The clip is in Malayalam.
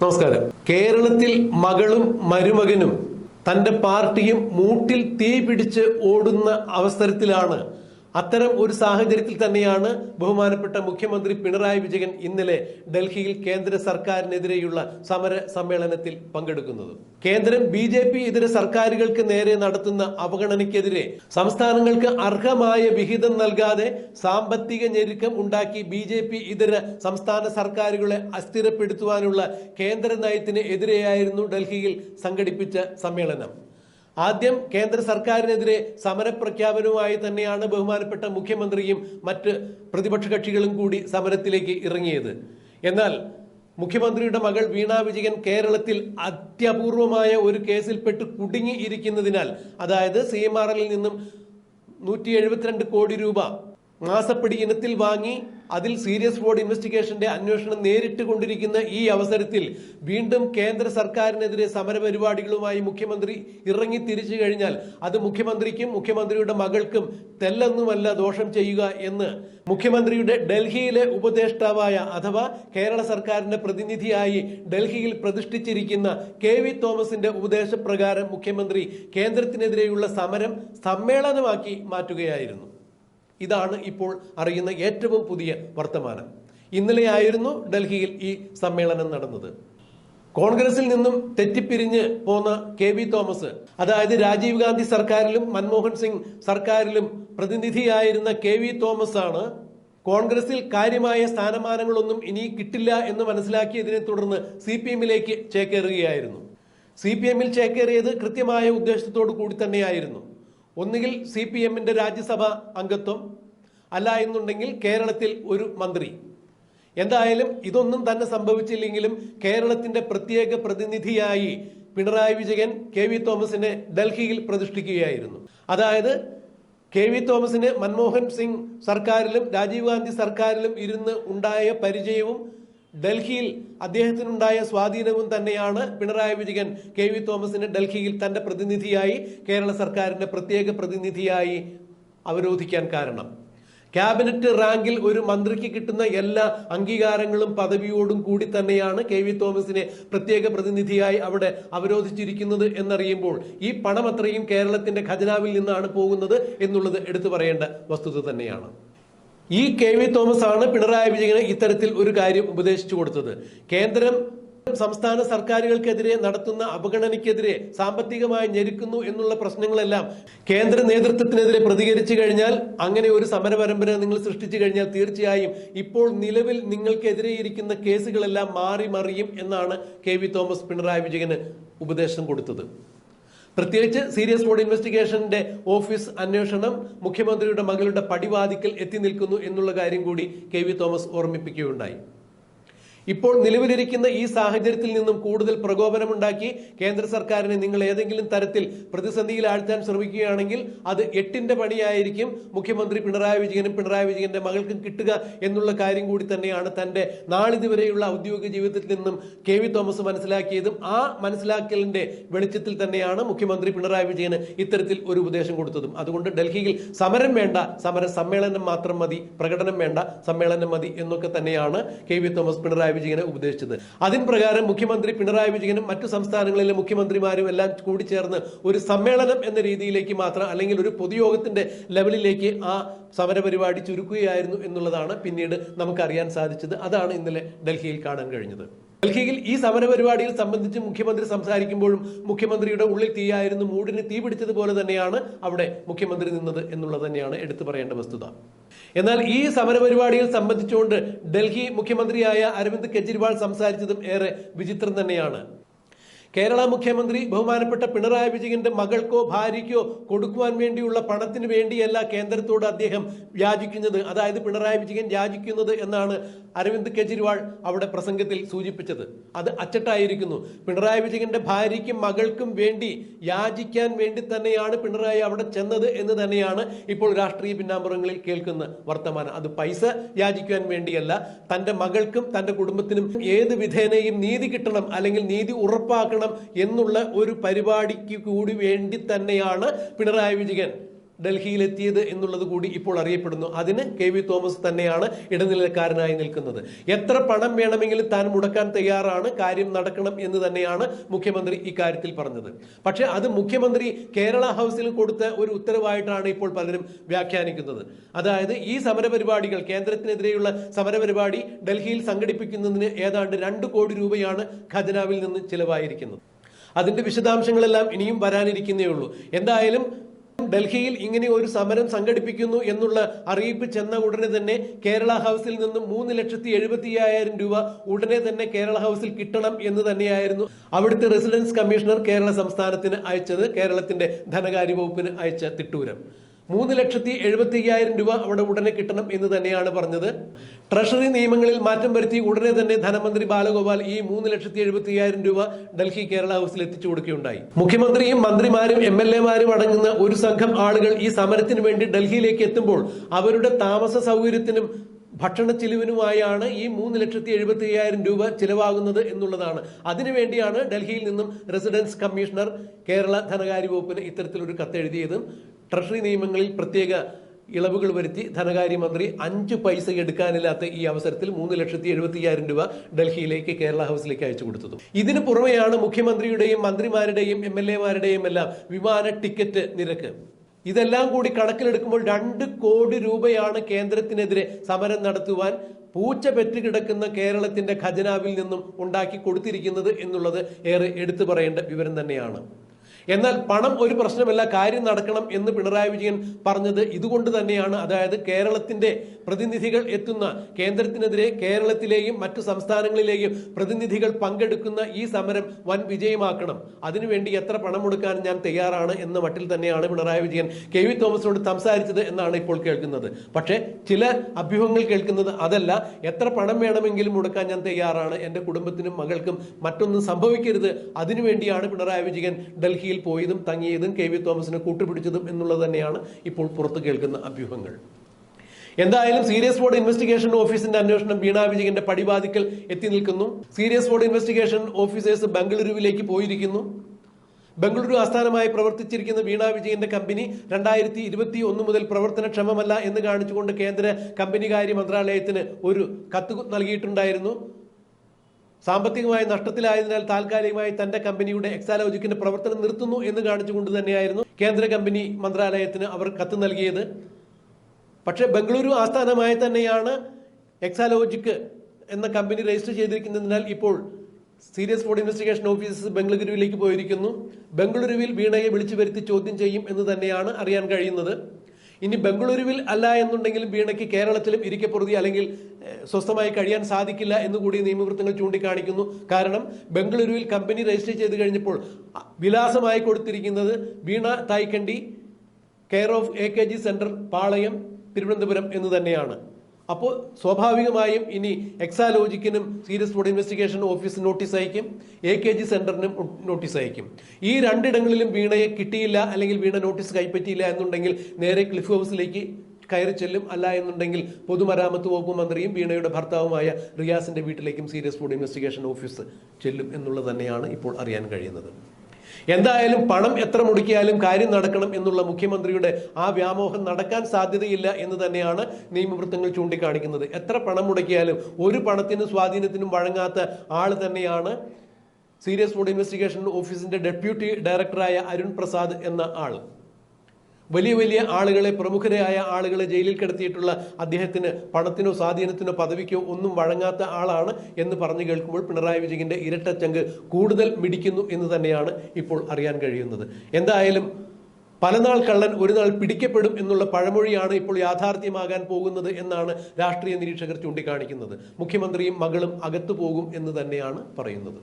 നമസ്കാരം. കേരളത്തിൽ മകളും മരുമകനും തന്റെ പാർട്ടിയും മൂട്ടിൽ തീ പിടിച്ച് ഓടുന്ന അവസരത്തിലാണ് അത്തരം ഒരു സാഹചര്യത്തിൽ തന്നെയാണ് ബഹുമാനപ്പെട്ട മുഖ്യമന്ത്രി പിണറായി വിജയൻ ഇന്നലെ ഡൽഹിയിൽ കേന്ദ്ര സർക്കാരിനെതിരെയുള്ള സമര സമ്മേളനത്തിൽ പങ്കെടുക്കുന്നത്. കേന്ദ്രം ബി ജെ പി ഇതര സർക്കാരുകൾക്ക് നേരെ നടത്തുന്ന അവഗണനയ്ക്കെതിരെ സംസ്ഥാനങ്ങൾക്ക് അർഹമായ വിഹിതം നൽകാതെ സാമ്പത്തിക ഞെരുക്കം ഉണ്ടാക്കി ബി ജെ പി ഇതര സംസ്ഥാന സർക്കാരുകളെ അസ്ഥിരപ്പെടുത്തുവാനുള്ള കേന്ദ്ര നയത്തിന് എതിരെയായിരുന്നു ഡൽഹിയിൽ സംഘടിപ്പിച്ച സമ്മേളനം. ആദ്യം കേന്ദ്ര സർക്കാരിനെതിരെ സമരപ്രഖ്യാപനവുമായി തന്നെയാണ് ബഹുമാനപ്പെട്ട മുഖ്യമന്ത്രിയും മറ്റ് പ്രതിപക്ഷ കക്ഷികളും കൂടി സമരത്തിലേക്ക് ഇറങ്ങിയത്. എന്നാൽ മുഖ്യമന്ത്രിയുടെ മകൾ വീണ വിജയൻ കേരളത്തിൽ അത്യപൂർവമായ ഒരു കേസിൽപ്പെട്ട് കുടുങ്ങി ഇരിക്കുന്നതിനാൽ അതായത് സി എം ആർ എല്ലിൽ നിന്നും നൂറ്റി എഴുപത്തിരണ്ട് കോടി രൂപ മാസപ്പടി ഇനത്തിൽ വാങ്ങി അതിൽ സീരിയസ് ഫ്രോഡ് ഇൻവെസ്റ്റിഗേഷന്റെ അന്വേഷണം നേരിട്ട് കൊണ്ടിരിക്കുന്ന ഈ അവസരത്തിൽ വീണ്ടും കേന്ദ്ര സർക്കാരിനെതിരെ സമരപരിപാടികളുമായി മുഖ്യമന്ത്രി ഇറങ്ങി തിരിച്ചു കഴിഞ്ഞാൽ അത് മുഖ്യമന്ത്രിക്കും മുഖ്യമന്ത്രിയുടെ മകൾക്കും തെല്ലൊന്നുമല്ല ദോഷം ചെയ്യുക എന്ന് മുഖ്യമന്ത്രിയുടെ ഡൽഹിയിലെ ഉപദേഷ്ടാവായ അഥവാ കേരള സർക്കാരിന്റെ പ്രതിനിധിയായി ഡൽഹിയിൽ പ്രതിഷ്ഠിച്ചിരിക്കുന്ന കെ വി തോമസിന്റെ ഉപദേശപ്രകാരം മുഖ്യമന്ത്രി കേന്ദ്രത്തിനെതിരെയുള്ള സമരം സമ്മേളനമാക്കി മാറ്റുകയായിരുന്നു. ഇതാണ് ഇപ്പോൾ അറിയുന്ന ഏറ്റവും പുതിയ വർത്തമാനം. ഇന്നലെയായിരുന്നു ഡൽഹിയിൽ ഈ സമ്മേളനം നടന്നത്. കോൺഗ്രസിൽ നിന്നും തെറ്റിപ്പിരിഞ്ഞ് പോന്ന കെ വി തോമസ് അതായത് രാജീവ് ഗാന്ധി സർക്കാരിലും മൻമോഹൻ സിംഗ് സർക്കാരിലും പ്രതിനിധിയായിരുന്ന കെ വി തോമസ് ആണ് കോൺഗ്രസിൽ കാര്യമായ സ്ഥാനമാനങ്ങളൊന്നും ഇനി കിട്ടില്ല എന്ന് മനസ്സിലാക്കിയതിനെ തുടർന്ന് സി പി എമ്മിലേക്ക് ചേക്കേറുകയായിരുന്നു. സി പി എമ്മിൽ ചേക്കേറിയത് കൃത്യമായ ഉദ്ദേശത്തോടു കൂടി തന്നെയായിരുന്നു. ഒന്നുകിൽ സി പി എമ്മിന്റെ രാജ്യസഭ അംഗത്വം അല്ല എന്നുണ്ടെങ്കിൽ കേരളത്തിൽ ഒരു മന്ത്രി. എന്തായാലും ഇതൊന്നും തന്നെ സംഭവിച്ചില്ലെങ്കിലും കേരളത്തിന്റെ പ്രത്യേക പ്രതിനിധിയായി പിണറായി വിജയൻ കെ വി തോമസിനെ ഡൽഹിയിൽ പ്രതിഷ്ഠിക്കുകയായിരുന്നു. അതായത് കെ വി തോമസിന് മൻമോഹൻ സിംഗ് സർക്കാരിലും രാജീവ് ഗാന്ധി സർക്കാരിലും ഇരുന്ന് ഉണ്ടായ പരിചയവും ഡൽഹിയിൽ അദ്ദേഹത്തിനുണ്ടായ സ്വാധീനവും തന്നെയാണ് പിണറായി വിജയൻ കെ വി തോമസിന് ഡൽഹിയിൽ തന്റെ പ്രതിനിധിയായി കേരള സർക്കാരിന്റെ പ്രത്യേക പ്രതിനിധിയായി അവരോധിക്കാൻ കാരണം. ക്യാബിനറ്റ് റാങ്കിൽ ഒരു മന്ത്രിക്ക് കിട്ടുന്ന എല്ലാ അംഗീകാരങ്ങളും പദവിയോടും കൂടി തന്നെയാണ് കെ വി തോമസിനെ പ്രത്യേക പ്രതിനിധിയായി അവിടെ അവരോധിച്ചിരിക്കുന്നത് എന്നറിയുമ്പോൾ ഈ പണം അത്രയും കേരളത്തിന്റെ ഖജനാവിൽ നിന്നാണ് പോകുന്നത് എന്നുള്ളത് എടുത്തു പറയേണ്ട വസ്തുത തന്നെയാണ്. ഈ കെ വി തോമസ് ആണ് പിണറായി വിജയന് ഇത്തരത്തിൽ ഒരു കാര്യം ഉപദേശിച്ചു കൊടുത്തത്. കേന്ദ്രം സംസ്ഥാന സർക്കാരുകൾക്കെതിരെ നടത്തുന്ന അവഗണനയ്ക്കെതിരെ സാമ്പത്തികമായി ഞെരുക്കുന്നു എന്നുള്ള പ്രശ്നങ്ങളെല്ലാം കേന്ദ്ര നേതൃത്വത്തിനെതിരെ പ്രതികരിച്ചു കഴിഞ്ഞാൽ അങ്ങനെ ഒരു സമരപരമ്പര നിങ്ങൾ സൃഷ്ടിച്ചു കഴിഞ്ഞാൽ തീർച്ചയായും ഇപ്പോൾ നിലവിൽ നിങ്ങൾക്കെതിരെ ഇരിക്കുന്ന കേസുകളെല്ലാം മാറി മറിയും എന്നാണ് കെ വി തോമസ് പിണറായി വിജയന് ഉപദേശം കൊടുത്തത്. പ്രത്യേകിച്ച് സീരിയസ് ഫ്രോഡ് ഇൻവെസ്റ്റിഗേഷന്റെ ഓഫീസ് അന്വേഷണം മുഖ്യമന്ത്രിയുടെ മകളുടെ പടിവാതിക്കൽ എത്തി നിൽക്കുന്നു എന്നുള്ള കാര്യം കൂടി കെ വി തോമസ് ഓർമ്മിപ്പിക്കുകയുണ്ടായി. ഇപ്പോൾ നിലവിലിരിക്കുന്ന ഈ സാഹചര്യത്തിൽ നിന്നും കൂടുതൽ പ്രകോപനമുണ്ടാക്കി കേന്ദ്ര സർക്കാരിനെ നിങ്ങൾ ഏതെങ്കിലും തരത്തിൽ പ്രതിസന്ധിയിൽ ആഴ്ത്താൻ ശ്രമിക്കുകയാണെങ്കിൽ അത് എട്ടിന്റെ പണിയായിരിക്കും. മുഖ്യമന്ത്രി പിണറായി വിജയനും പിണറായി വിജയന്റെ മകൾക്കും കിട്ടുക എന്നുള്ള കാര്യം കൂടി തന്നെയാണ് തന്റെ നാളിതുവരെയുള്ള ഔദ്യോഗിക ജീവിതത്തിൽ നിന്നും കെ വി തോമസ് മനസ്സിലാക്കിയതും ആ മനസ്സിലാക്കലിന്റെ വെളിച്ചത്തിൽ തന്നെയാണ് മുഖ്യമന്ത്രി പിണറായി വിജയന് ഇത്തരത്തിൽ ഒരു ഉപദേശം കൊടുത്തതും. അതുകൊണ്ട് ഡൽഹിയിൽ സമരം വേണ്ട സമര സമ്മേളനം മാത്രം മതി പ്രകടനം വേണ്ട സമ്മേളനം മതി എന്നൊക്കെ തന്നെയാണ് കെ വി തോമസ് പിണറായി വിജയനെ ഉപദേശിച്ചത്. അതിൻ പ്രകാരം മുഖ്യമന്ത്രി പിണറായി വിജയനും മറ്റു സംസ്ഥാനങ്ങളിലെ മുഖ്യമന്ത്രിമാരും എല്ലാം കൂടി ചേർന്ന് ഒരു സമ്മേളനം എന്ന രീതിയിലേക്ക് മാത്രം അല്ലെങ്കിൽ ഒരു പൊതുയോഗത്തിന്റെ ലെവലിലേക്ക് ആ സമരപരിപാടി ചുരുക്കുകയായിരുന്നു എന്നുള്ളതാണ് പിന്നീട് നമുക്കറിയാൻ സാധിച്ചത്. അതാണ് ഇന്നലെ ഡൽഹിയിൽ കാണാൻ കഴിഞ്ഞത്. ഡൽഹിയിൽ ഈ സമര പരിപാടിയിൽ സംബന്ധിച്ച് മുഖ്യമന്ത്രി സംസാരിക്കുമ്പോഴും മുഖ്യമന്ത്രിയുടെ ഉള്ളിൽ തീയായിരുന്നു മൂടിന് തീ പിടിച്ചതുപോലെ തന്നെയാണ് അവിടെ മുഖ്യമന്ത്രി നിന്നത് എന്നുള്ളത് തന്നെയാണ് എടുത്തു പറയേണ്ട വസ്തുത. എന്നാൽ ഈ സമരപരിപാടിയിൽ സംബന്ധിച്ചുകൊണ്ട് ഡൽഹി മുഖ്യമന്ത്രിയായ അരവിന്ദ് കെജ്രിവാൾ സംസാരിച്ചതും ഏറെ വിചിത്രം തന്നെയാണ്. കേരള മുഖ്യമന്ത്രി ബഹുമാനപ്പെട്ട പിണറായി വിജയന്റെ മകൾക്കോ ഭാര്യയ്ക്കോ കൊടുക്കുവാൻ വേണ്ടിയുള്ള പണത്തിന് വേണ്ടിയല്ല കേന്ദ്രത്തോട് അദ്ദേഹം യാചിക്കുന്നത്. അതായത് പിണറായി വിജയൻ യാചിക്കുന്നത് എന്നാണ് അരവിന്ദ് കെജ്രിവാൾ അവിടെ പ്രസംഗത്തിൽ സൂചിപ്പിച്ചത്. അത് അച്ചട്ടായിരിക്കുന്നു. പിണറായി വിജയന്റെ ഭാര്യയ്ക്കും മകൾക്കും വേണ്ടി യാചിക്കാൻ വേണ്ടി തന്നെയാണ് പിണറായി അവിടെ ചെന്നത് എന്ന് തന്നെയാണ് ഇപ്പോൾ രാഷ്ട്രീയ പിന്നാമ്പുറങ്ങളിൽ കേൾക്കുന്ന വർത്തമാനം. അത് പൈസ യാചിക്കുവാൻ വേണ്ടിയല്ല തന്റെ മകൾക്കും തന്റെ കുടുംബത്തിനും ഏത് വിധേനയും നീതി കിട്ടണം അല്ലെങ്കിൽ നീതി ഉറപ്പാക്കണം എന്നുള്ള ഒരു പരിപാടിക്ക് കൂടി വേണ്ടി തന്നെയാണ് പിണറായി വിജയൻ. ഡൽഹിയിലെത്തിയത് എന്നുള്ളത് കൂടി ഇപ്പോൾ അറിയപ്പെടുന്നു. അതിന് കെ വി തോമസ് തന്നെയാണ് ഇടനിലക്കാരനായി നിൽക്കുന്നത്. എത്ര പണം വേണമെങ്കിലും താൻ മുടക്കാൻ തയ്യാറാണ് കാര്യം നടക്കണം എന്ന് തന്നെയാണ് മുഖ്യമന്ത്രി ഇക്കാര്യത്തിൽ പറഞ്ഞത്. പക്ഷെ അത് മുഖ്യമന്ത്രി കേരള ഹൗസിൽ കൊടുത്ത ഒരു ഉത്തരവായിട്ടാണ് ഇപ്പോൾ പലരും വ്യാഖ്യാനിക്കുന്നത്. അതായത് ഈ സമരപരിപാടികൾ കേന്ദ്രത്തിനെതിരെയുള്ള സമരപരിപാടി ഡൽഹിയിൽ സംഘടിപ്പിക്കുന്നതിന് ഏതാണ്ട് രണ്ട് കോടി രൂപയാണ് ഖജനാവിൽ നിന്ന് ചിലവായിരിക്കുന്നത്. അതിന്റെ വിശദാംശങ്ങളെല്ലാം ഇനിയും വരാനിരിക്കുന്നേ ഉള്ളൂ എന്തായാലും ഡൽഹിയിൽ ഇങ്ങനെ ഒരു സമരം സംഘടിപ്പിക്കുന്നു എന്നുള്ള അറിയിപ്പ് ചെന്ന ഉടനെ തന്നെ കേരള ഹൗസിൽ നിന്നും മൂന്ന് ലക്ഷത്തി എഴുപത്തി അയ്യായിരം രൂപ ഉടനെ തന്നെ കേരള ഹൗസിൽ കിട്ടണം എന്ന് തന്നെയായിരുന്നു അവിടുത്തെ റെസിഡൻസ് കമ്മീഷണർ കേരള സംസ്ഥാനത്തിന് അയച്ചത് കേരളത്തിന്റെ ധനകാര്യ വകുപ്പിന് അയച്ച തിട്ടൂരം. മൂന്ന് ലക്ഷത്തി എഴുപത്തി അയ്യായിരം രൂപ അവിടെ ഉടനെ കിട്ടണം എന്ന് തന്നെയാണ് പറഞ്ഞത്. ട്രഷറി നിയമങ്ങളിൽ മാറ്റം വരുത്തി ഉടനെ തന്നെ ധനമന്ത്രി ബാലഗോപാൽ ഈ മൂന്ന് ലക്ഷത്തി എഴുപത്തി അയ്യായിരം രൂപ ഡൽഹി കേരള ഹൗസിൽ എത്തിച്ചു കൊടുക്കുകയുണ്ടായി. മുഖ്യമന്ത്രിയും മന്ത്രിമാരും എം എൽ എമാരും അടങ്ങുന്ന ഒരു സംഘം ആളുകൾ ഈ സമരത്തിന് വേണ്ടി ഡൽഹിയിലേക്ക് എത്തുമ്പോൾ അവരുടെ താമസ സൗകര്യത്തിനും ഭക്ഷണ ചിലവിനുമായാണ് ഈ മൂന്ന് ലക്ഷത്തി എഴുപത്തി അയ്യായിരം രൂപ ചിലവാകുന്നത് എന്നുള്ളതാണ്. അതിനുവേണ്ടിയാണ് ഡൽഹിയിൽ നിന്നും റെസിഡൻസ് കമ്മീഷണർ കേരള ധനകാര്യ വകുപ്പിന് ഇത്തരത്തിലൊരു കത്തെഴുതിയതും ട്രഷറി നിയമങ്ങളിൽ പ്രത്യേക ഇളവുകൾ വരുത്തി ധനകാര്യമന്ത്രി അഞ്ച് പൈസ എടുക്കാനില്ലാത്ത ഈ അവസരത്തിൽ മൂന്ന് ലക്ഷത്തി എഴുപത്തി അയ്യായിരം രൂപ ഡൽഹിയിലേക്ക് കേരള ഹൗസിലേക്ക് അയച്ചു കൊടുത്തത്. ഇതിനു പുറമെയാണ് മുഖ്യമന്ത്രിയുടെയും മന്ത്രിമാരുടെയും എം എൽ എമാരുടെയും എല്ലാം വിമാന ടിക്കറ്റ് നിരക്ക്. ഇതെല്ലാം കൂടി കണക്കിലെടുക്കുമ്പോൾ രണ്ട് കോടി രൂപയാണ് കേന്ദ്രത്തിനെതിരെ സമരം നടത്തുവാൻ പൂച്ച പെറ്റുകിടക്കുന്ന കേരളത്തിന്റെ ഖജനാവിൽ നിന്നും ഉണ്ടാക്കി കൊടുത്തിരിക്കുന്നത് എന്നുള്ളത് ഏറെ എടുത്തു പറയേണ്ട വിവരം തന്നെയാണ്. എന്നാൽ പണം ഒരു പ്രശ്നമല്ല കാര്യം നടക്കണം എന്ന് പിണറായി വിജയൻ പറഞ്ഞത് ഇതുകൊണ്ട് തന്നെയാണ്. അതായത് കേരളത്തിന്റെ പ്രതിനിധികൾ എത്തുന്ന കേന്ദ്രത്തിനെതിരെ കേരളത്തിലെയും മറ്റു സംസ്ഥാനങ്ങളിലെയും പ്രതിനിധികൾ പങ്കെടുക്കുന്ന ഈ സമരം വൻ വിജയമാക്കണം. അതിനുവേണ്ടി എത്ര പണം കൊടുക്കാൻ ഞാൻ തയ്യാറാണ് എന്ന മട്ടിൽ തന്നെയാണ് പിണറായി വിജയൻ കെ വി തോമസിനോട് സംസാരിച്ചത് എന്നാണ് ഇപ്പോൾ കേൾക്കുന്നത്. പക്ഷേ ചില അഭ്യൂഹങ്ങൾ കേൾക്കുന്നത് അതല്ല എത്ര പണം വേണമെങ്കിലും മുടക്കാൻ ഞാൻ തയ്യാറാണ്. എന്റെ കുടുംബത്തിനും മകൾക്കും മറ്റൊന്നും സംഭവിക്കരുത്. അതിനുവേണ്ടിയാണ് പിണറായി വിജയൻ ഡൽഹിയിൽ പോയതും തങ്ങിയതും കെ വി തോമസിനെ കൂട്ടുപിടിച്ചതും എന്നുള്ളത് തന്നെയാണ് ഇപ്പോൾ പുറത്തു കേൾക്കുന്ന അഭ്യൂഹങ്ങൾ. എന്തായാലും സീരിയസ് ബോർഡ് ഇൻവെസ്റ്റിഗേഷൻ ഓഫീസിന്റെ അന്വേഷണം വീണാ വിജയന്റെ പടിവാതിക്കൽ എത്തി നിൽക്കുന്നു. സീരിയസ് ബോർഡ് ഇൻവെസ്റ്റിഗേഷൻ ഓഫീസേഴ്സ് ബംഗളൂരുവിലേക്ക് പോയിരിക്കുന്നു. ബംഗളൂരു ആസ്ഥാനമായി പ്രവർത്തിച്ചിരിക്കുന്ന വീണ വിജയന്റെ കമ്പനി രണ്ടായിരത്തി ഇരുപത്തി ഒന്ന് മുതൽ പ്രവർത്തനക്ഷമമല്ല എന്ന് കാണിച്ചുകൊണ്ട് കേന്ദ്ര കമ്പനികാര്യ മന്ത്രാലയത്തിന് ഒരു കത്ത് നൽകിയിട്ടുണ്ടായിരുന്നു. സാമ്പത്തികമായി നഷ്ടത്തിലായതിനാൽ താൽക്കാലികമായി തന്റെ കമ്പനിയുടെ എക്സാലോജിക്കിന്റെ പ്രവർത്തനം നിർത്തുന്നു എന്ന് കാണിച്ചുകൊണ്ട് തന്നെയായിരുന്നു കേന്ദ്ര കമ്പനി മന്ത്രാലയത്തിന് അവർ കത്ത് നൽകിയത്. പക്ഷേ ബംഗളൂരു ആസ്ഥാനമായി തന്നെയാണ് എക്സാലോജിക്ക് എന്ന കമ്പനി രജിസ്റ്റർ ചെയ്തിരിക്കുന്നതിനാൽ ഇപ്പോൾ സീരിയസ് ഫോർഡ് ഇൻവെസ്റ്റിഗേഷൻ ഓഫീസേഴ്സ് ബംഗളൂരുവിലേക്ക് പോയിരിക്കുന്നു. ബംഗളൂരുവിൽ വീണയെ വിളിച്ചു വരുത്തി ചോദ്യം ചെയ്യും എന്ന് തന്നെയാണ് അറിയാൻ കഴിയുന്നത്. ഇനി ബംഗളൂരുവിൽ അല്ല എന്നുണ്ടെങ്കിലും വീണയ്ക്ക് കേരളത്തിലും ഇരിക്കപ്പുറതി അല്ലെങ്കിൽ സ്വസ്ഥമായി കഴിയാൻ സാധിക്കില്ല എന്ന് കൂടി നിയമവൃത്തങ്ങൾ ചൂണ്ടിക്കാണിക്കുന്നു. കാരണം ബംഗളൂരുവിൽ കമ്പനി രജിസ്റ്റർ ചെയ്ത് കഴിഞ്ഞപ്പോൾ വിലാസമായി കൊടുത്തിരിക്കുന്നത് Veena Thaikandi care of A K G centre Palayam Thiruvananthapuram എന്ന് തന്നെയാണ്. അപ്പോൾ സ്വാഭാവികമായും ഇനി എക്സാലോജിക്കിനും serious fraud investigation office notice അയക്കും എ കെ ജി സെന്ററിനും നോട്ടീസ് അയക്കും. ഈ രണ്ടിടങ്ങളിലും വീണയെ കിട്ടിയില്ല അല്ലെങ്കിൽ വീണ നോട്ടീസ് കൈപ്പറ്റിയില്ല എന്നുണ്ടെങ്കിൽ നേരെ ക്ലിഫ് ഹൗസിലേക്ക് കയറി ചെല്ലും അല്ല എന്നുണ്ടെങ്കിൽ പൊതുമരാമത്ത് വകുപ്പ് മന്ത്രിയും വീണയുടെ ഭർത്താവുമായ റിയാസിന്റെ വീട്ടിലേക്കും സീരിയസ് ഫുഡ് ഇൻവെസ്റ്റിഗേഷൻ ഓഫീസ് ചെല്ലും എന്നുള്ളത് തന്നെയാണ് ഇപ്പോൾ അറിയാൻ കഴിയുന്നത്. എന്തായാലും പണം എത്ര മുടക്കിയാലും കാര്യം നടക്കണം എന്നുള്ള മുഖ്യമന്ത്രിയുടെ ആ വ്യാമോഹം നടക്കാൻ സാധ്യതയില്ല എന്ന് തന്നെയാണ് നിയമവൃത്തങ്ങൾ ചൂണ്ടിക്കാണിക്കുന്നത്. എത്ര പണം മുടക്കിയാലും ഒരു പണത്തിനും സ്വാധീനത്തിനും വഴങ്ങാത്ത ആൾ തന്നെയാണ് സീരിയസ് ഫുഡ് ഇൻവെസ്റ്റിഗേഷൻ ഓഫീസിന്റെ ഡെപ്യൂട്ടി ഡയറക്ടറായ അരുൺ പ്രസാദ് എന്ന ആൾ വലിയ വലിയ ആളുകളെ പ്രമുഖരായ ആളുകളെ ജയിലിൽ കിടത്തിയിട്ടുള്ള അദ്ദേഹത്തിന് പണത്തിനോ സ്വാധീനത്തിനോ പദവിക്കോ ഒന്നും വഴങ്ങാത്ത ആളാണ് എന്ന് പറഞ്ഞു കേൾക്കുമ്പോൾ പിണറായി വിജയന്റെ ഇരട്ടച്ചങ്ക് കൂടുതൽ മിടിക്കുന്നു എന്ന് തന്നെയാണ് ഇപ്പോൾ അറിയാൻ കഴിയുന്നത്. എന്തായാലും പലനാൾ കള്ളൻ ഒരു നാൾ പിടിക്കപ്പെടും എന്നുള്ള പഴമൊഴിയാണ് ഇപ്പോൾ യാഥാർത്ഥ്യമാകാൻ പോകുന്നത് എന്നാണ് രാഷ്ട്രീയ നിരീക്ഷകർ ചൂണ്ടിക്കാണിക്കുന്നത്. മുഖ്യമന്ത്രിയും മകളും അകത്തു പോകും എന്ന് തന്നെയാണ് പറയുന്നത്.